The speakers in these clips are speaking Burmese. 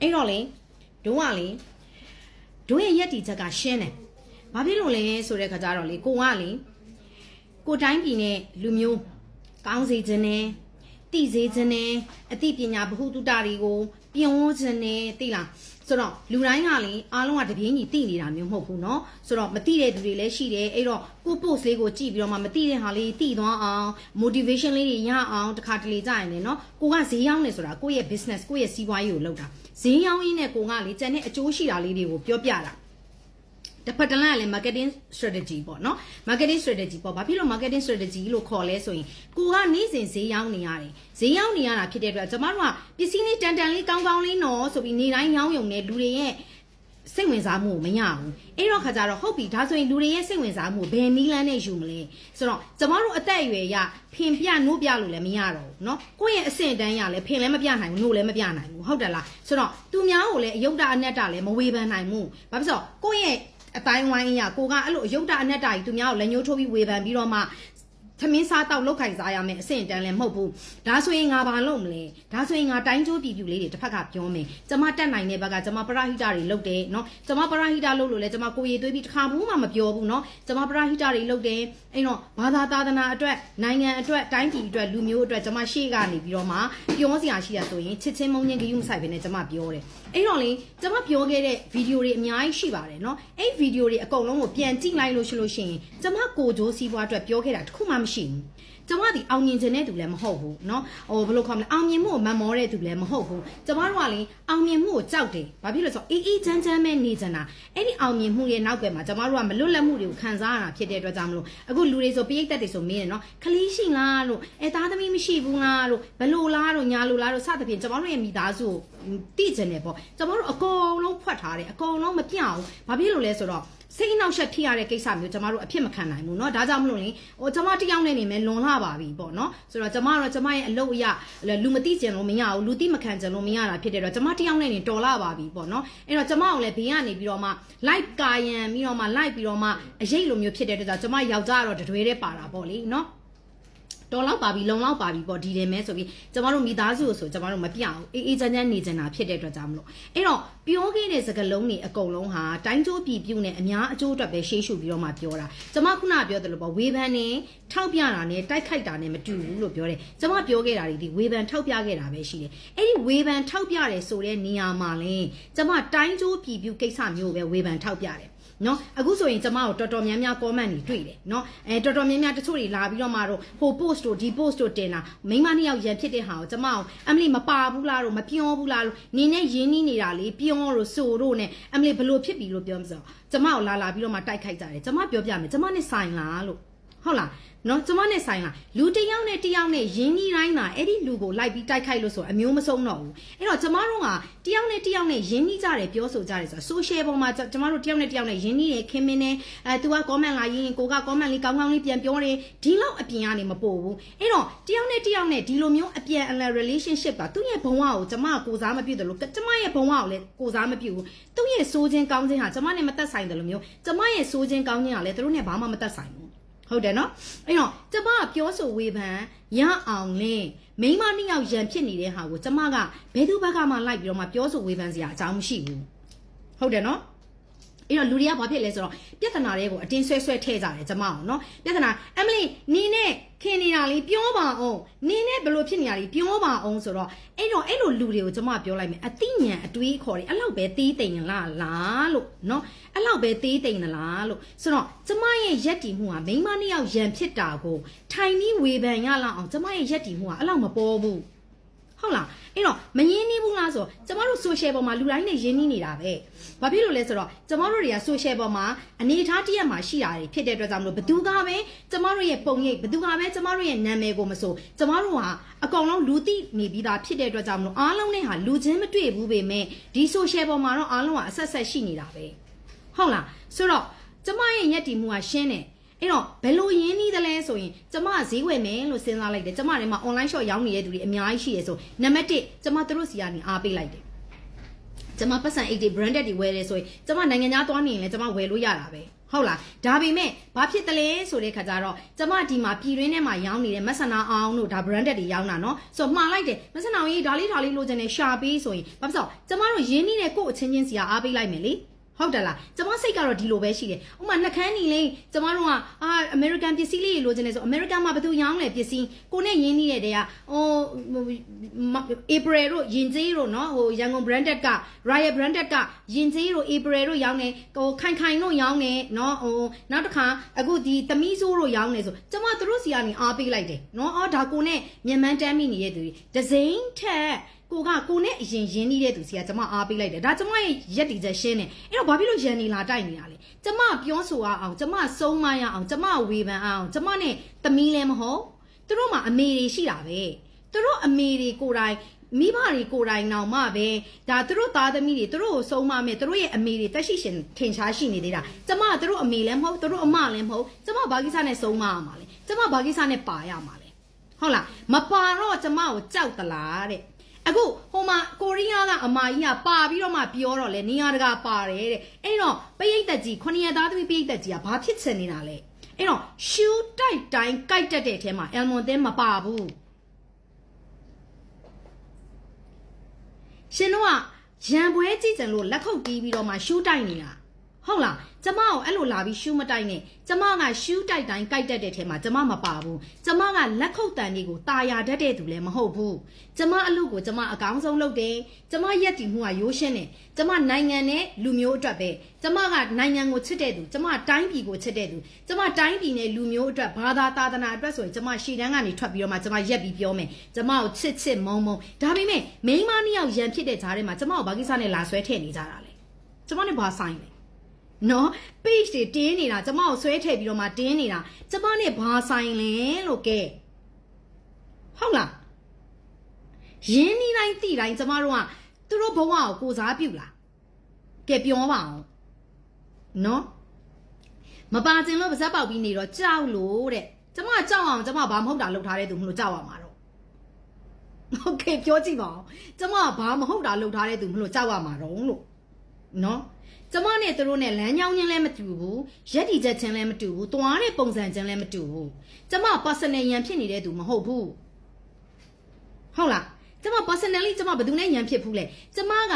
အဲ့တော့လေဒုံးကလေဒုံးရဲ့ရက်တီချက်ကရှင်းတယ်ဘာဖြစ်လို့လဲဆိုတဲ့ခါကျတော့လေကိုကလေကိုတိုင်းပြည်နဲ့လူမျိုးကောင်းစေခြင်းနဲ့တိစေခြင်းနဲ့အသိပညာဗဟုသုတတွေကိုပြောင်းခြင်းနဲ့သိလား ဆိုတော့လူတိုင်းကလေအားလုံးကတပြင်းကြီးသိနေတာမျိုးမဟုတ်ဘူးเนาะဆိုတော့မသိတဲ့သူတွေလည်းရှိတယ်အဲ့တော့ကို post လေးကိုကြည့်ပြီးတော့မှမသိတဲ့ဟာလေးသိသွားအောင် motivation လေးတွေရအောင်တခါတလေကြာရင်လည်းเนาะကိုကဈေးရောက်နေဆိုတာကိုယ့်ရဲ့ business ကိုယ့်ရဲ့စီးပွားရေးကိုလုပ်တာဈေးရောက်ရင်းနဲ့ကိုကလေကျန်တဲ့အကျိုးရှိတာလေးတွေကိုပြောပြတာ တစ်ဖက်တစ်လမ်းကလည်း marketing strategy ပေါ့နော် marketing strategy ပေါ့ဘာဖြစ်လို့ marketing strategy လို့ခေါ်လဲဆိုရင်ကိုကနေ့စဉ်ဈေးရောက်နေရတယ်ဈေးရောက်နေရတာဖြစ်တဲ့အတွက်ကျမတို့ကပစ္စည်းလေးတန်တန်လေးကောင်းကောင်းလေးနော်ဆိုပြီးနေတိုင်းရောင်းယုံနေလူတွေရဲ့စိတ်ဝင်စားမှုကိုမရဘူးအဲ့တော့ခါကြတော့ဟုတ်ပြီဒါဆိုရင်လူတွေရဲ့စိတ်ဝင်စားမှုကိုဘယ်နည်းလမ်းနဲ့ယူမလဲဆိုတော့ကျမတို့အသက်အရွယ်ရဖင်ပြနိုးပြလို့လည်းမရတော့ဘူးเนาะကိုယ့်ရဲ့အဆင့်တန်းရလည်းဖင်လည်းမပြနိုင်ဘူးနိုးလည်းမပြနိုင်ဘူးဟုတ်တယ်လားဆိုတော့သူများကိုလည်းအယုတ်တာအနက်တာလည်းမဝေဖန်နိုင်ဘူးဘာဖြစ်လို့ကိုယ့်ရဲ့ အတိုင်းဝိုင်းအရာကိုကအဲ့လိုအယုတ်တာအနက်တာကြီးသူများကိုလက်ညှိုးထိုးပြီးဝေဖန်ပြီးတော့မှသမင်းစားတောက်လောက်ခိုင်စားရမယ်အဆင့်တန်းလည်းမဟုတ်ဘူးဒါဆိုရင်ငါဘာလုပ်မလဲဒါဆိုရင်ငါတိုင်းကျိုးပြည်ပြူလေးတွေတစ်ဖက်ကပြောမယ်ကျမတက်နိုင်တဲ့ဘက်ကကျမပရဟိတတွေလုပ်တယ်နော်ကျမပရဟိတလုပ်လို့လဲကျမကိုရည်သွေးပြီးတစ်ခါဘူးမှမပြောဘူးနော်ကျမပရဟိတတွေလုပ်တယ်အဲ့တော့ဘာသာသာသနာအတွက်နိုင်ငံအတွက်တိုင်းပြည်အတွက်လူမျိုးအတွက်ကျမရှေ့ကနေပြီးတော့မှပြောစရာရှိတာဆိုရင်ချစ်ချင်းမုန်းချင်းဂရုမစိုက်ဘဲနဲ့ကျမပြောတယ်အဲ့တော့လေကျမပြောခဲ့တဲ့ဗီဒီယိုတွေအများကြီးရှိပါတယ်เนาะအဲ့ဗီဒီယိုတွေအကုန်လုံးကိုပြန်ကြည့်လိုက်လို့ရှိလို့ရှိရင်ကျမကိုဂျိုးစီးပွားအတွက်ပြောခဲ့တာတစ်ခုမှမရှိဘူး ကျမဒီအောင်မြင်ခြင်းတဲ့သူလည်းမဟုတ်ဘူးเนาะဟိုဘယ်လိုခေါ်မလဲအောင်မြင်မှုကိုမန်မောတဲ့သူလည်းမဟုတ်ဘူးကျမတို့ကလေအောင်မြင်မှုကိုကြောက်တယ်ဘာဖြစ်လို့လဲဆိုတော့အေးအေးချမ်းချမ်းပဲနေကြတာအဲ့ဒီအောင်မြင်မှုရဲ့နောက်ွယ်မှာကျမတို့ကမလွတ်လပ်မှုတွေကိုခံစားရတာဖြစ်တဲ့အတွက်ကြောင့်မလို့အခုလူတွေဆိုပိဋကတ်တွေဆိုမင်းတယ်เนาะခလီးရှိလားလို့အဲသားသမီးမရှိဘူးလားလို့ဘလို့လားလို့ညာလို့လားလို့စသဖြင့်ကျမတို့ရဲ့မိသားစုကိုတိကျင်တယ်ပေါ့ကျမတို့အကုန်လုံးဖွက်ထားတယ်အကုန်လုံးမပြအောင်ဘာဖြစ်လို့လဲဆိုတော့ စိတ်အနှောက်အယှက်ဖြစ်ရတဲ့ကိစ္စမျိုးကျမတို့အဖြစ်မခံနိုင်ဘူးเนาะဒါကြောင့်မလို့လေဟိုကျမတယောက်နဲ့နေမယ်လွန်လာပါပြီပေါ့เนาะဆိုတော့ကျမကတော့ကျမရဲ့အလုပ်အရလူမသိကျင်လို့မရဘူးလူသိမခံကျင်လို့မရတာဖြစ်တဲ့တော့ကျမတယောက်နဲ့နေတော်လာပါပြီပေါ့เนาะအဲ့တော့ကျမကိုလည်းဘေးကနေပြီးတော့မှ live ကာယံပြီးတော့မှ live ပြီးတော့မှအရေးလိုမျိုးဖြစ်တဲ့အတွက်ကျမယောက်ျားကတော့တတွေးတဲ့ပါတာပေါ့လေเนาะ တော်လောက်ပါပြီလုံလောက်ပါပြီပေါ့ဒီတယ်မဲဆိုပြီးကျမတို့မိသားစုကိုဆိုကျမတို့မပြအောင်အေးအေးချမ်းချမ်းနေကြတာဖြစ်တဲ့အတွက်ကြောင့်မလို့အဲ့တော့ပြောခဲ့တဲ့စကားလုံးတွေအကုန်လုံးဟာတိုင်းကျိုးပြည်ပြုတ်နဲ့အများအကျိုးအတွက်ပဲရှေးရှုပြီးတော့မှပြောတာကျမခုနပြောတယ်လို့ပေါ့ဝေဖန်နဲ့ထောက်ပြတာနဲ့တိုက်ခိုက်တာနဲ့မတူဘူးလို့ပြောတယ်ကျမပြောခဲ့တာတွေဒီဝေဖန်ထောက်ပြခဲ့တာပဲရှိတယ်အဲ့ဒီဝေဖန်ထောက်ပြတယ်ဆိုတဲ့နေရာမှာလဲကျမတိုင်းကျိုးပြည်ပြုတ်ကိစ္စမျိုးပဲဝေဖန်ထောက်ပြတယ်နော်အခုဆိုရင်ကျမတို့တော်တော်များများ comment တွေတွေ့တယ်နော်အဲတော်တော်များများတချို့တွေလာပြီးတော့မှတော့ဟို post တို့ဒီ post တို့တင်တာမိန်းမနှစ်ယောက်ရန်ဖြစ်တဲ့ဟာကိုကျမအောင်အမလီမပါဘူးလားတော့မပြောဘူးလားလို့နင်းနဲ့ရင်းနှီးနေတာလေပြောလို့ဆိုတို့နဲ့အမလီဘလို့ဖြစ်ပြီလို့ပြောမှဆိုကျမကိုလာလာပြီးတော့မှတိုက်ခိုက်ကြတယ်ကျမပြောပြမယ်ကျမနဲ့ဆိုင်လားလို့ဟုတ်လား နော်ကျမနဲ့ဆိုင်လားလူတစ်ယောက်နဲ့တစ်ယောက်နဲ့ရင်းနှီးတိုင်းသာအဲ့ဒီလူကိုလိုက်ပြီးတိုက်ခိုက်လို့ဆိုအမျိုးမဆုံးတော့ဘူးအဲ့တော့ကျမတို့ကတစ်ယောက်နဲ့တစ်ယောက်နဲ့ရင်းနှီးကြတယ်ပြောဆိုကြတယ်ဆိုတော့ social ပေါ်မှာကျမတို့တစ်ယောက်နဲ့တစ်ယောက်နဲ့ရင်းနှီးတယ်ခင်မင်းနဲ့အဲ तू က comment လာရင်ကိုက comment လေးကောင်းကောင်းလေးပြန်ပြောတယ်ဒီလောက်အပြင်ကနေမပို့ဘူးအဲ့တော့တစ်ယောက်နဲ့တစ်ယောက်နဲ့ဒီလိုမျိုးအပြန်အလှန် relationship ကသူ့ရဲ့ဘဝကိုကျမကိုစားမပြုတ်တယ်လို့ကျမရဲ့ဘဝကိုလည်းကိုစားမပြုတ်ဘူးသူ့ရဲ့စိုးခြင်းကောင်းခြင်းဟာကျမနဲ့မသက်ဆိုင်တယ်လို့မျိုးကျမရဲ့စိုးခြင်းကောင်းခြင်းဟာလည်းသူတို့နဲ့ဘာမှမသက်ဆိုင်ဘူး ဟုတ်တယ်နော်အဲ့တော့ကျမကပြောဆိုဝေဖန်ရအောင်လင်းမိန်းမနှစ်ယောက်ရန်ဖြစ်နေတဲ့ဟာကိုကျမကဘယ်သူဘက်ကမှလိုက်ပြီးတော့မှပြောဆိုဝေဖန်စရာအကြောင်းမရှိဘူးဟုတ်တယ်နော် အဲ့တော့လူတွေကဘာဖြစ်လဲဆိုတော့ပြဿနာတွေကိုအတင်းဆွဲဆွဲထည့်ကြတယ်ကျမအောင်နော်ပြဿနာအမလီနီနဲ့ခင်နေတာလေးပြောပါအောင်နီနဲ့ဘယ်လိုဖြစ်နေတာလေးပြောပါအောင်ဆိုတော့အဲ့တော့အဲ့လိုလူတွေကိုကျမပြောလိုက်မယ်အတိညာအတွေးခေါ်တယ်အဲ့လောက်ပဲသေးတိမ်လားလားလို့နော်အဲ့လောက်ပဲသေးတိမ်လားလို့ဆိုတော့ကျမရဲ့ရက်တီမှုဟာမိန်းမနှစ်ယောက်ရန်ဖြစ်တာကိုထိုင်ပြီးဝေဖန်ရလောက်အောင်ကျမရဲ့ရက်တီမှုဟာအဲ့လောက်မပေါ်ဘူး ဟုတ်လားအဲ့တော့မရင်းနှီးဘူးလားဆိုတော့ကျမတို့ social ပေါ်မှာလူတိုင်းနဲ့ရင်းနှီးနေတာပဲဘာဖြစ်လို့လဲဆိုတော့ကျမတို့တွေက social ပေါ်မှာအနေထားတရက်မှာရှိတာတွေဖြစ်တဲ့အတွက်ကြောင့်မလို့ဘသူကပဲကျမတို့ရဲ့ပုံရိပ်ဘသူကပဲကျမတို့ရဲ့နာမည်ကိုမဆိုကျမတို့ဟာအကောင်လုံးလူသိနေပြီးသားဖြစ်တဲ့အတွက်ကြောင့်မလို့အားလုံးနဲ့ဟာလူချင်းမတွေ့ဘူးပေမဲ့ဒီ social ပေါ်မှာတော့အားလုံးကအဆက်ဆက်ရှိနေတာပဲဟုတ်လားဆိုတော့ကျမရဲ့ညက်တီမှုကရှင်းတယ် အဲ့တော့ဘယ်လိုရင်းနှီးသလဲဆိုရင်ကျမဈေးဝယ်မယ်လို့စဉ်းစားလိုက်တယ်ကျမထဲမှာ online shop ရောင်းနေတဲ့သူတွေအများကြီးရှိရဆိုနံပါတ်1ကျမတို့စီကနေအားပေးလိုက်တယ်ကျမပတ်စံအိတ်တွေ branded တွေဝယ်တယ်ဆိုရင်ကျမနိုင်ငံခြားသွားနေရင်လည်းကျမဝယ်လို့ရတာပဲ ဟုတ်လားဒါပေမဲ့ဘာဖြစ်တလဲဆိုတဲ့ခါကျတော့ကျမဒီမှာပြည်တွင်းထဲမှာရောင်းနေတဲ့မဆနာအောင်တို့ဒါ branded တွေရောင်းတာเนาะဆိုတော့မှားလိုက်တယ်မဆနာအောင်ကြီးဒါလေးဒါလေးလိုချင်တယ်ရှာပေးဆိုရင်ဘာဖြစ်လို့ကျမတို့ရင်းနှီးတဲ့ကိုယ့်အချင်းချင်းစီကအားပေးလိုက်မယ်လေ ဟုတ်တယ်လားကျမစိတ်ကတော့ဒီလိုပဲရှိတယ်ဥမာနှကန်းနေလိမ့်ကျမတို့ကအာအမေရိကန်ပစ္စည်းလေးတွေလိုချင်တယ်ဆိုအမေရိကန်မှာဘယ်သူရောင်းလဲပစ္စည်းကိုနဲ့ရင်းနှီးတဲ့တဲ့ကဟို April တို့ယင်ကြီးတို့နော်ဟိုရန်ကုန် branded က Royal branded ကယင်ကြီးတို့ April တို့ရောင်းနေဟိုခိုင်ခိုင်တို့ရောင်းနေနော်ဟိုနောက်တစ်ခါအခုဒီသမီးဆိုးတို့ရောင်းနေဆိုကျမတို့စီကနေအားပေးလိုက်တယ်နော်အော်ဒါကိုနဲ့မြန်မှန်တမ်းမိနေတဲ့သူတွေဒဇိန်ထက် ကိုကကိုနဲ့အရင်ရင်းနှီးတဲ့သူစီကကျမအားပေးလိုက်တယ်ဒါကျမရဲ့ရက်တီချက်ရှင်းတယ်အဲ့တော့ဘာဖြစ်လို့ရန်နေလာတိုက်နေတာလဲကျမပြောဆိုအောင်ကျမစုံမရအောင်ကျမဝေဖန်အောင်ကျမနဲ့သမီးလည်းမဟုတ်သူတို့မှာအမေတွေရှိတာပဲသူတို့အမေတွေကိုယ်တိုင်မိဘတွေကိုယ်တိုင်နောင်မှပဲဒါသူတို့သားသမီးတွေသူတို့ကိုဆုံးမမယ်သူတို့ရဲ့အမေတွေတက်ရှိရှင်ထင်ရှားရှိနေသေးတာကျမကသူတို့အမေလည်းမဟုတ်သူတို့အမလည်းမဟုတ်ကျမဘာကိစ္စနဲ့ဆုံးမရမှာလဲကျမဘာကိစ္စနဲ့ပါရမှာလဲဟုတ်လားမပါတော့ကျမကိုကြောက်သလားတဲ့ အခုဟိုမှာကိုရီးယားကအမကြီးကပါပြီးတော့မှပြောတော့လေနေရာတကာပါတယ်တဲ့အဲ့တော့ပရိသတ်ကြီးခုနှစ်ရက်သားသမီးပရိသတ်ကြီးကဘာဖြစ်ချင်နေတာလဲအဲ့တော့ရှူတိုက်တိုင်းကြိုက်တတ်တဲ့အထဲမှာအယ်မွန်သင်းမပါဘူးရှင်တို့ကရံပွဲကြည့်ကြလို့လက်ခုပ်တီးပြီးတော့မှရှူတိုက်နေတာ ဟုတ်လားကျမကိုအဲ့လိုလာပြီးရှူမတိုက်နဲ့ကျမကရှူတိုက်တိုင်းကြိုက်တတ်တဲ့ထဲမှာကျမမပါဘူးကျမကလက်ခုပ်တန်တွေကိုตาရတတ်တဲ့သူလည်းမဟုတ်ဘူးကျမအလုပ်ကိုကျမအကောင်းဆုံးလုပ်တယ်ကျမရက်တည်မှုကရိုးရှင်းတယ်ကျမနိုင်ငံနဲ့လူမျိုးအတွက်ပဲကျမကနိုင်ငံကိုချစ်တဲ့သူကျမတိုင်းပြည်ကိုချစ်တဲ့သူကျမတိုင်းပြည်နဲ့လူမျိုးအတွက်ဘာသာသာသနာအတွက်ဆိုရင်ကျမရှေ့တန်းကနေထွက်ပြီးတော့မှကျမရက်ပြီးပြောမယ်ကျမကိုချစ်ချစ်မုံမုံဒါပေမဲ့မိန်းမနှစ်ယောက်ရန်ဖြစ်တဲ့ဈားထဲမှာကျမကိုဘာကိစ္စနဲ့လာဆွဲထည့်နေကြတာလဲကျမနဲ့ဘာဆိုင်လဲ နော် page တွေတင်းနေတာကျမကိုဆွဲထည့်ပြီးတော့မှတင်းနေတာကျမနဲ့ဘာဆိုင်လဲလို့ကဲဟုတ်လားရင်းနှီးတိုင်းတိတိုင်းကျမတို့ကသူတို့ဘဝကိုကိုစားပြုလားကဲပြောပါအောင်နော်မပါကျင်လို့ပါဇက်ပေါက်ပြီးနေတော့ကြောက်လို့တဲ့ကျမကြောက်အောင်ကျမဘာမဟုတ်တာလုပ်ထားတဲ့သူမလို့ကြောက်ရမှာတော့โอเคပြောကြည့်ပါဦးကျမဘာမဟုတ်တာလုပ်ထားတဲ့သူမလို့ကြောက်ရမှာတော့လို့နော် ကျမနဲ့သူတို့နဲ့လမ်းကြောင်းချင်းလည်းမတူဘူးရက်တီချက်ချင်းလည်းမတူဘူးတွားတဲ့ပုံစံချင်းလည်းမတူဘူးကျမ personal ရန်ဖြစ်နေတဲ့သူမဟုတ်ဘူးဟုတ်လားကျမ personally ကျမဘယ်သူနဲ့ရန်ဖြစ်ဘူးလဲကျမက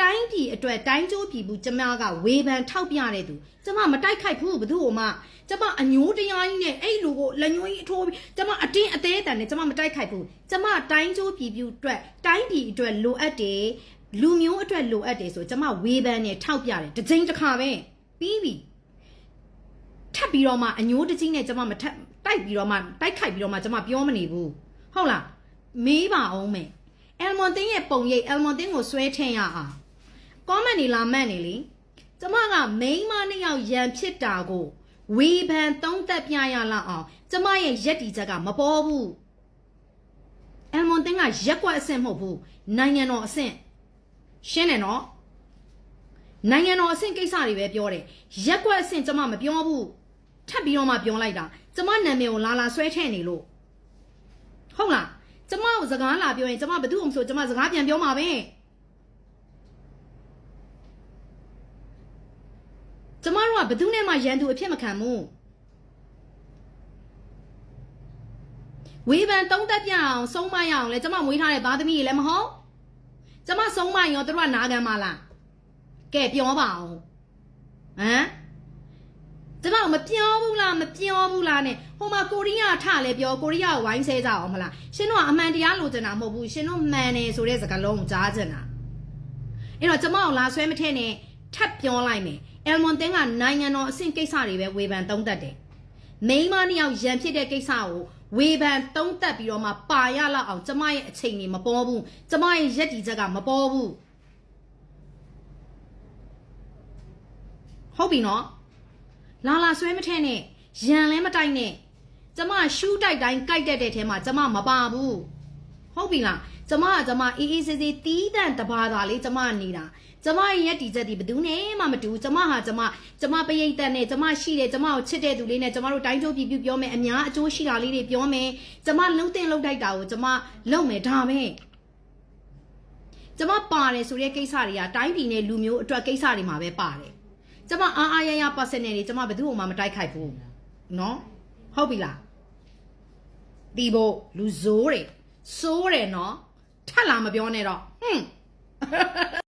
တိုင်းပြည်အတွက်တိုင်းကျိုးပြည်ဘူးကျမကဝေဖန်ထောက်ပြတဲ့သူကျမမတိုက်ခိုက်ဘူးဘယ်သူ့မှကျမအညိုးတရားကြီးနဲ့အဲ့လူကိုလက်ညှိုးကြီးအထိုးပြီးကျမအတင်းအသေးအတန်နဲ့ကျမမတိုက်ခိုက်ဘူးကျမတိုင်းကျိုးပြည်ဘူးအတွက်တိုင်းပြည်အတွက်လိုအပ်တယ် လူမျိုးအတွက်လိုအပ်တယ်ဆိုကျမဝေဖန်နဲ့ထောက်ပြတယ်တစ်ချိန်တစ်ခါပဲပြီးပြီထပ်ပြီးတော့မှအညိုးတကြီးနဲ့ကျမမထပ်တိုက်ပြီးတော့မှတိုက်ခိုက်ပြီးတော့မှကျမပြောမနေဘူးဟုတ်လားမေးပါအောင်မယ်အယ်မွန်တင်းရဲ့ပုံရိပ်အယ်မွန်တင်းကိုဆွဲထင်ရအောင်ကောမန့်နေလာမှတ်နေလေကျမကမိန်းမနှစ်ယောက်ရန်ဖြစ်တာကိုဝေဖန်သုံးသက်ပြရလောက်အောင်ကျမရဲ့ရက်တီချက်ကမပေါ်ဘူးအယ်မွန်တင်းကရက်ကွက်အဆင့်မဟုတ်ဘူးနိုင်ငံတော်အဆင့် ရှင်းတယ်နော်နိုင်ငံတော်အဆင့်ကိစ္စတွေပဲပြောတယ်ရက်ကွက်အဆင့်ကျမမပြောဘူးထပ်ပြီးတော့မှပြောလိုက်တာကျမနာမည်ကိုလာလာဆွဲထည့်နေလို့ဟုတ်လားကျမကိုစကားလာပြောရင်ကျမဘယ်သူ့အောင်ဆိုကျမစကားပြန်ပြောမှာပဲကျမတို့ကဘယ်သူနဲ့မှရန်သူအဖြစ်မခံဘူးဝေဖန်တုံးတက်ပြအောင်ဆုံးမရအောင်လဲကျမမွေးထားတဲ့သားသမီးတွေလည်းမဟုတ် ကျမဆုံးမရောတို့ကနာခံပါလားကဲပြောပါအောင်ဟမ်ကျမမပြောဘူးလားမပြောဘူးလားနဲ့ဟိုမှာကိုရီးယားထလဲပြောကိုရီးယားကိုဝိုင်းဆဲကြအောင်မလားရှင်တို့ကအမှန်တရားလိုချင်တာမဟုတ်ဘူးရှင်တို့မှန်တယ်ဆိုတဲ့စကားလုံးကိုကြားချင်တာအဲ့တော့ကျမကိုလာဆွဲမထည့်နဲ့ထပ်ပြောလိုက်မယ်အယ်မွန်တင်းကနိုင်ငံတော်အဆင့်ကိစ္စတွေပဲဝေဖန်သုံးသပ်တယ်မိန်းမနှစ်ယောက်ရန်ဖြစ်တဲ့ကိစ္စကို ဝေဖန်သုံးသပ်ပြီးတော့မှပါရလောက်အောင်ကျမရဲ့အချိန်တွေမပေါ်ဘူးကျမရဲ့ရက်တီချက်ကမပေါ်ဘူးဟုတ်ပြီနော်လာလာဆွဲမထဲနဲ့ရန်လဲမတိုက်နဲ့ကျမရှူးတိုက်တိုင်းကြိုက်တတ်တဲ့ထဲမှာကျမမပါဘူး ဟုတ်ပြီလားကျမကကျမအေးအေးဆေးဆေးတီးတန့်တဘာသာလေးကျမနေတာကျမရဲ့ရက်တီချက်ဒီဘယ်သူနဲ့မှမတူဘူးကျမဟာကျမကျမပရိတ်သက်နဲ့ကျမရှိတယ်ကျမကိုချစ်တဲ့သူလေးနဲ့ကျမတို့တိုင်းကျိုးပြပြပြောမယ်အများအကျိုးရှိတာလေးတွေပြောမယ်ကျမလုံတင်လုံတိုက်တာကိုကျမလုံမယ်ဒါပဲကျမပါတယ်ဆိုတဲ့ကိစ္စတွေကတိုင်းပြည်နဲ့လူမျိုးအတွက်ကိစ္စတွေမှာပဲပါတယ်ကျမအားအားရရ personal တွေကျမဘယ်သူ့မှမတိုက်ခိုက်ဘူးเนาะဟုတ်ပြီလားဒီဘို့လူဇိုးတွေ စိုးတယ်နော်ထက်လာမပြောနဲ့တော့ဟွန်း